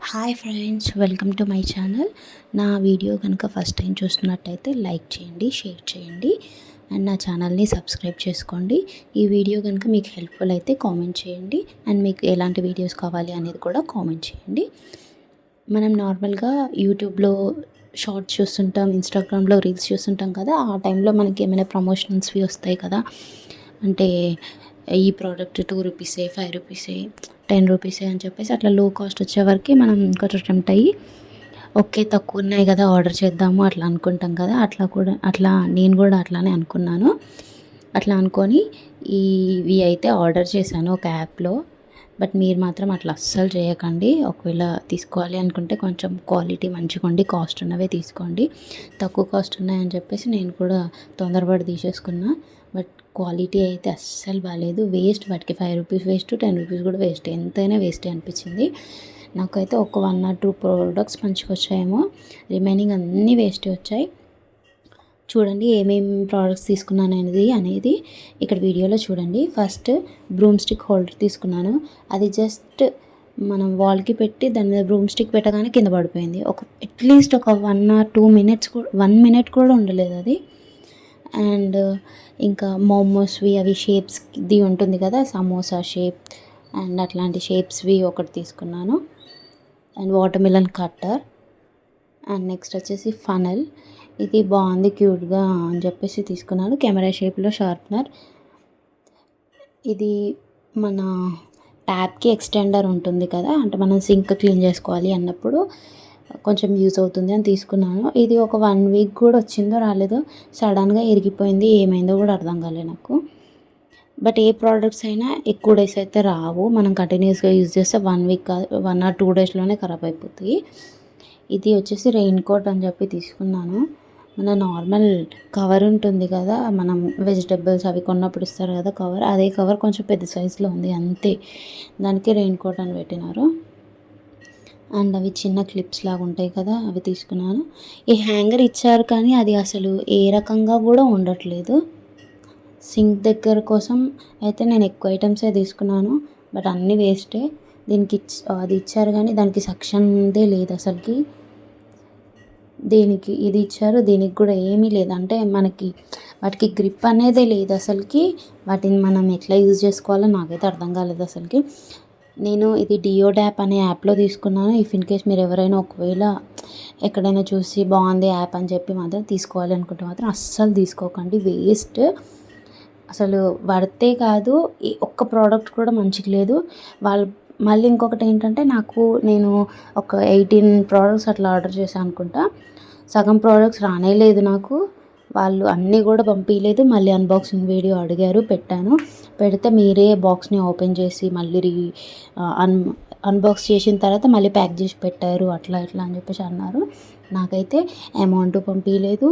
Hi friends welcome to my channel. నా video కనుక first time చూస్తున్నట్టయితే లైక్ చేయండి షేర్ చేయండి అండ్ నా ఛానల్ని సబ్స్క్రైబ్ చేసుకోండి. ఈ వీడియో కనుక మీకు హెల్ప్ఫుల్ అయితే కామెంట్ చేయండి అండ్ మీకు ఎలాంటి వీడియోస్ కావాలి అనేది కూడా కామెంట్ చేయండి. మనం నార్మల్గా యూట్యూబ్లో షార్ట్స్ చూస్తుంటాం ఇన్స్టాగ్రామ్లో రీల్స్ చూస్తుంటాం కదా ఆ టైంలో మనకి ఏమైనా ప్రమోషన్స్వి వస్తాయి కదా. అంటే ఈ ప్రోడక్ట్ టూ రూపీసే ఫైవ్ రూపీసే టెన్ రూపీసే అని చెప్పేసి అట్లా లో కాస్ట్ వచ్చేవరకు మనం కొంచెం టెంప్ట్ అయ్యి ఓకే తక్కువ ఉన్నాయి కదా ఆర్డర్ చేద్దాము అట్లా అనుకుంటాం కదా అట్లా కూడా అట్లా నేను కూడా అట్లానే అనుకున్నాను. అట్లా అనుకొని ఇవి అయితే ఆర్డర్ చేశాను ఒక యాప్లో బట్ మీరు మాత్రం అట్లా అస్సలు చేయకండి. ఒకవేళ తీసుకోవాలి అనుకుంటే కొంచెం క్వాలిటీ మంచిగా ఉండి కాస్ట్ ఉన్నవే తీసుకోండి. తక్కువ కాస్ట్ ఉన్నాయని చెప్పేసి నేను కూడా తొందరపడి తీసేసుకున్నా. బట్ క్వాలిటీ అయితే అస్సలు బాగాలేదు వేస్ట్ వాటికి five rupees waste ten rupees కూడా వేస్ట్ ఎంతైనా వేస్టే అనిపించింది. నాకైతే ఒక వన్ ఆర్ టూ ప్రోడక్ట్స్ మంచిగా వచ్చాయేమో రిమైనింగ్ అన్నీ వేస్టే వచ్చాయి. చూడండి ఏమేమి ప్రోడక్ట్స్ తీసుకున్నాను అనేది అనేది ఇక్కడ వీడియోలో చూడండి. ఫస్ట్ బ్రూమ్ స్టిక్ హోల్డర్ తీసుకున్నాను. అది జస్ట్ మనం వాల్కి పెట్టి దాని మీద బ్రూమ్ స్టిక్ పెట్టగానే కింద పడిపోయింది. ఒక అట్లీస్ట్ ఒక వన్ ఆర్ టూ మినిట్స్ కూడా వన్ మినిట్ కూడా ఉండలేదు అది. అండ్ ఇంకా మోమోస్వి అవి షేప్స్ది ఉంటుంది కదా సమోసా షేప్ అండ్ అట్లాంటి షేప్స్వి ఒకటి తీసుకున్నాను. And watermelon cutter and next వచ్చేసి ఫనల్ ఇది బాగుంది క్యూట్గా అని చెప్పేసి తీసుకున్నాను. కెమెరా షేప్లో షార్ప్నర్ ఇది మన ట్యాప్కి ఎక్స్టెండర్ ఉంటుంది కదా అంటే మనం సింక్ క్లీన్ చేసుకోవాలి అన్నప్పుడు కొంచెం యూస్ అవుతుంది అని తీసుకున్నాను. ఇది ఒక వన్ వీక్ కూడా వచ్చిందో రాలేదో సడన్గా ఇరిగిపోయింది ఏమైందో కూడా అర్థం కాలేదు నాకు. బట్ ఏ ప్రోడక్ట్స్ అయినా ఎక్కువ డేస్ అయితే రావు. మనం కంటిన్యూస్గా యూజ్ చేస్తే one week one or two డేస్లోనే ఖరాబ్ అయిపోతాయి. ఇది వచ్చేసి రెయిన్ కోట్ అని చెప్పి తీసుకున్నాను. మన నార్మల్ కవర్ ఉంటుంది కదా మనం వెజిటబుల్స్ అవి కొన్నప్పుడు ఇస్తారు కదా కవర్. అదే కవర్ కొంచెం పెద్ద సైజులో ఉంది అంతే. దానికి రెయిన్ కోట్ అని పెట్టినారు. అండ్ అవి చిన్న క్లిప్స్ లాగా ఉంటాయి కదా అవి తీసుకున్నాను. ఈ హ్యాంగర్ ఇచ్చారు కానీ అది అసలు ఏ రకంగా కూడా ఉండట్లేదు. సింక్ దగ్గర కోసం అయితే నేను ఎక్కువ ఐటమ్సే తీసుకున్నాను బట్ అన్నీ వేస్టే. దీనికి అది ఇచ్చారు కానీ దానికి సక్షన్దే లేదు అసలుకి. దీనికి ఇది ఇచ్చారు దీనికి కూడా ఏమీ లేదు. అంటే మనకి వాటికి గ్రిప్ అనేదే లేదు అసలుకి. వాటిని మనం ఎట్లా యూజ్ చేసుకోవాలో నాకైతే అర్థం కాలేదు అసలుకి. నేను ఇది డియో డ్యాప్ అనే యాప్లో తీసుకున్నాను. ఇఫ్ ఇన్ కేస్ మీరు ఎవరైనా ఒకవేళ ఎక్కడైనా చూసి బాగుంది యాప్ అని చెప్పి మాత్రం తీసుకోవాలి అనుకుంటే మాత్రం అస్సలు తీసుకోకండి. వేస్ట్ అసలు పడితే కాదు. ఒక్క ప్రోడక్ట్ కూడా మంచిగా లేదు. వాళ్ళు మళ్ళీ ఇంకొకటి ఏంటంటే నాకు నేను ఒక ఎయిటీన్ ప్రోడక్ట్స్ అట్లా ఆర్డర్ చేశాను అనుకుంటా. సగం ప్రోడక్ట్స్ రానే లేదు నాకు. వాళ్ళు అన్నీ కూడా పంపించలేదు మళ్ళీ అన్బాక్సింగ్ వీడియో అడిగారు పెట్టాను. పెడితే మీరే బాక్స్ని ఓపెన్ చేసి మళ్ళీ రీ అన్ అన్బాక్స్ చేసిన తర్వాత మళ్ళీ ప్యాక్ చేసి పెట్టారు అట్లా ఇట్లా అని చెప్పేసి అన్నారు. నాకైతే అమౌంట్ పంపించలేదు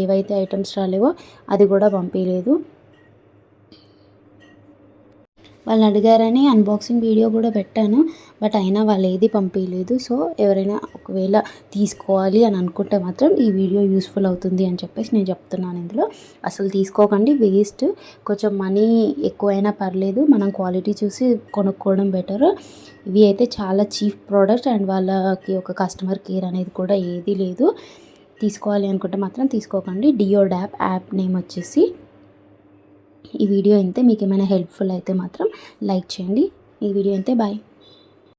ఏవైతే ఐటమ్స్ రాలేవో అది కూడా పంపించలేదు వాళ్ళు అడిగారని అన్బాక్సింగ్ వీడియో కూడా పెట్టాను. బట్ అయినా వాళ్ళు ఏది పంపించలేదు సో ఎవరైనా ఒకవేళ తీసుకోవాలి అని అనుకుంటే మాత్రం ఈ వీడియో యూస్ఫుల్ అవుతుంది అని చెప్పేసి నేను చెప్తున్నాను ఇందులో. అసలు తీసుకోకండి వేస్ట్ కొంచెం మనీ ఎక్కువైనా పర్లేదు. మనం క్వాలిటీ చూసి కొనుక్కోవడం బెటర్ ఇవి అయితే చాలా చీప్ ప్రోడక్ట్ అండ్ వాళ్ళకి ఒక కస్టమర్ కేర్ అనేది కూడా ఏదీ లేదు. తీసుకోవాలి అనుకుంటే మాత్రం తీసుకోకండి. డియో డ్యాప్ యాప్ నేమ్ వచ్చేసి. ఈ వీడియో అయితే మీకు ఏమైనా హెల్ప్ఫుల్ అయితే మాత్రం లైక్ చేయండి. ఈ వీడియో అయితే బాయ్.